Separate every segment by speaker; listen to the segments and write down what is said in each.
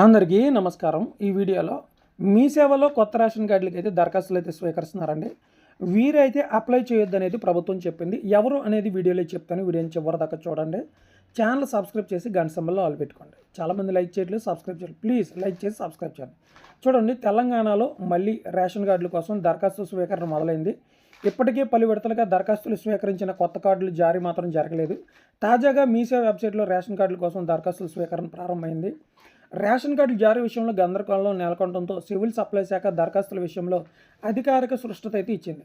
Speaker 1: అందరికీ నమస్కారం. ఈ వీడియోలో మీ సేవలో కొత్త రేషన్ కార్డులకి అయితే దరఖాస్తులు అయితే స్వీకరిస్తున్నారండి. వీరైతే అప్లై చేయొద్దు అనేది ప్రభుత్వం చెప్పింది. ఎవరు అనేది వీడియోలో చెప్తాను. వీడియోని చివరి దాకా చూడండి. ఛానల్ సబ్స్క్రైబ్ చేసి గంట సంబంధంలో ఆల్ పెట్టుకోండి. చాలామంది లైక్ చేయట్లేదు సబ్స్క్రైబ్ చేయండి ప్లీజ్ లైక్ చేసి సబ్స్క్రైబ్ చేయండి. చూడండి తెలంగాణలో మళ్ళీ రేషన్ కార్డుల కోసం దరఖాస్తు స్వీకరణ మొదలైంది. ఇప్పటికే పలు విడతలుగా దరఖాస్తులు స్వీకరించిన కొత్త కార్డులు జారీ మాత్రం జరగలేదు. తాజాగా మీసేవ వెబ్సైట్లో రేషన్ కార్డుల కోసం దరఖాస్తుల స్వీకరణ ప్రారంభమైంది. రేషన్ కార్డు జారీ విషయంలో గందరగోళం నెలకొనడంతో సివిల్ సప్లై శాఖ దరఖాస్తుల విషయంలో అధికారిక సృష్టత అయితే ఇచ్చింది.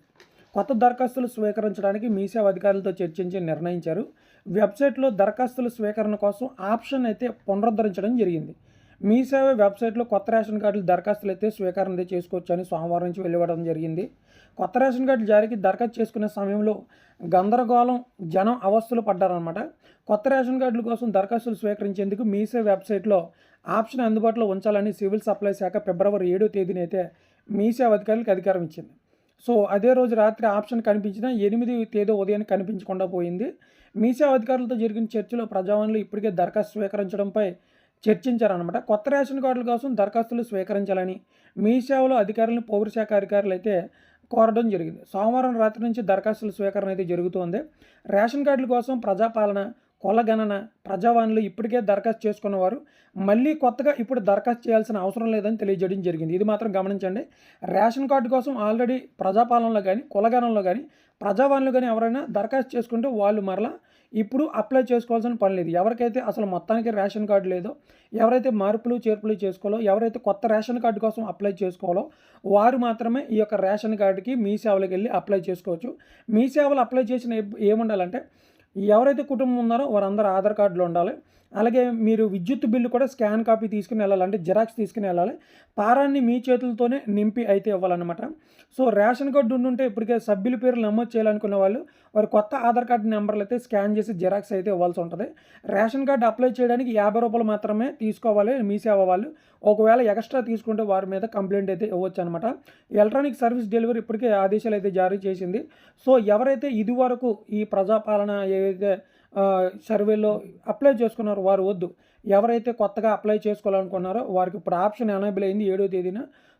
Speaker 1: కొత్త దరఖాస్తులు స్వీకరించడానికి మీసేవ అధికారులతో చర్చించి నిర్ణయించారు. వెబ్సైట్లో దరఖాస్తుల స్వీకరణ కోసం ఆప్షన్ అయితే పునరుద్ధరించడం జరిగింది. మీ సేవ వెబ్సైట్లో కొత్త రేషన్ కార్డులు దరఖాస్తులు అయితే స్వీకరణ అయితే చేసుకోవచ్చని సోమవారం నుంచి వెలువడడం జరిగింది. కొత్త రేషన్ కార్డు జారీకి దరఖాస్తు చేసుకునే సమయంలో గందరగోళం జనం అవస్థలు పడ్డారనమాట కొత్త రేషన్ కార్డుల కోసం దరఖాస్తులు స్వీకరించేందుకు మీసే వెబ్సైట్లో ఆప్షన్ అందుబాటులో ఉంచాలని సివిల్ సప్లై శాఖ ఫిబ్రవరి ఏడో తేదీన అయితే మీసేవ అధికారులకు అధికారం ఇచ్చింది. సో అదే రోజు రాత్రి ఆప్షన్ కనిపించిన ఎనిమిది తేదీ ఉదయాన్ని కనిపించకుండా పోయింది. మీసేవ అధికారులతో జరిగిన చర్చలో ప్రజావాణిలో ఇప్పటికే దరఖాస్తు స్వీకరించడంపై చర్చించారనమాట కొత్త రేషన్ కార్డుల కోసం దరఖాస్తులు స్వీకరించాలని మీ సేవలో అధికారులను పౌరశాఖ అధికారులు అయితే కోరడం జరిగింది. సోమవారం రాత్రి నుంచి దరఖాస్తుల స్వీకరణ అయితే జరుగుతోంది. రేషన్ కార్డుల కోసం ప్రజాపాలన కొలగణన ప్రజావాణిలో ఇప్పటికే దరఖాస్తు చేసుకున్నవారు మళ్ళీ కొత్తగా ఇప్పుడు దరఖాస్తు చేయాల్సిన అవసరం లేదని తెలియజేయడం జరిగింది. ఇది మాత్రం గమనించండి. రేషన్ కార్డు కోసం ఆల్రెడీ ప్రజాపాలనలో కానీ కులగణంలో కానీ ప్రజావాణిలో కానీ ఎవరైనా దరఖాస్తు చేసుకుంటే వాళ్ళు మరలా ఇప్పుడు అప్లై చేసుకోవాల్సిన పని లేదు. ఎవరికైతే అసలు మొత్తానికి రేషన్ కార్డు లేదో ఎవరైతే మార్పులు చేర్పులు చేసుకోవాలో ఎవరైతే కొత్త రేషన్ కార్డు కోసం అప్లై చేసుకోవాలో వారు మాత్రమే ఈ యొక్క రేషన్ కార్డుకి మీ సేవలకు వెళ్ళి అప్లై చేసుకోవచ్చు. మీ సేవలు అప్లై చేసిన ఏముండాలంటే ఎవరైతే కుటుంబం ఉన్నారో వారందరూ ఆధార్ కార్డులో ఉండాలి. అలాగే మీరు విద్యుత్ బిల్లు కూడా స్కాన్ కాపీ తీసుకుని వెళ్ళాలి అంటే జిరాక్స్ తీసుకుని వెళ్ళాలి. పారాన్ని మీ చేతులతోనే నింపి అయితే ఇవ్వాలన్నమాట. సో రేషన్ కార్డు ఉండుంటే ఇప్పటికే సభ్యుల పేరు నమోదు చేయాలనుకున్న వాళ్ళు వారి కొత్త ఆధార్ కార్డు నెంబర్లు అయితే స్కాన్ చేసి జిరాక్స్ అయితే ఇవ్వాల్సి ఉంటుంది. రేషన్ కార్డు అప్లై చేయడానికి యాభై రూపాయలు మాత్రమే తీసుకోవాలి మీ సేవ వాళ్ళు. ఒకవేళ ఎక్స్ట్రా తీసుకుంటే వారి మీద కంప్లైంట్ అయితే ఇవ్వచ్చు అనమాట ఎలక్ట్రానిక్ సర్వీస్ డెలివరీ ఇప్పటికే ఆదేశాలు అయితే జారీ చేసింది. సో ఎవరైతే ఇదివరకు ఈ ప్రజాపాలన ఏదైతే సర్వేలో అప్లై చేసుకున్నారు వారు వద్దు. ఎవరైతే కొత్తగా అప్లై చేసుకోవాలనుకున్నారో వారికి ఇప్పుడు ఆప్షన్ ఎనేబుల్ అయింది ఏడో తేదీన.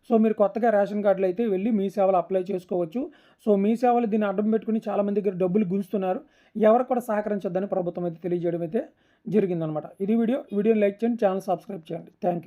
Speaker 1: సో మీరు కొత్తగా రేషన్ కార్డులు అయితే వెళ్ళి మీ సేవలు అప్లై చేసుకోవచ్చు. సో మీ సేవలు దీన్ని అడ్డం పెట్టుకుని చాలామంది దగ్గర డబ్బులు గుంజుతున్నారు. ఎవరు కూడా సహకరించొద్దని ప్రభుత్వం అయితే తెలియజేయడం అయితే జరిగిందనమాట ఇది వీడియో. వీడియోని లైక్ చేయండి ఛానల్ సబ్స్క్రైబ్ చేయండి. Thank you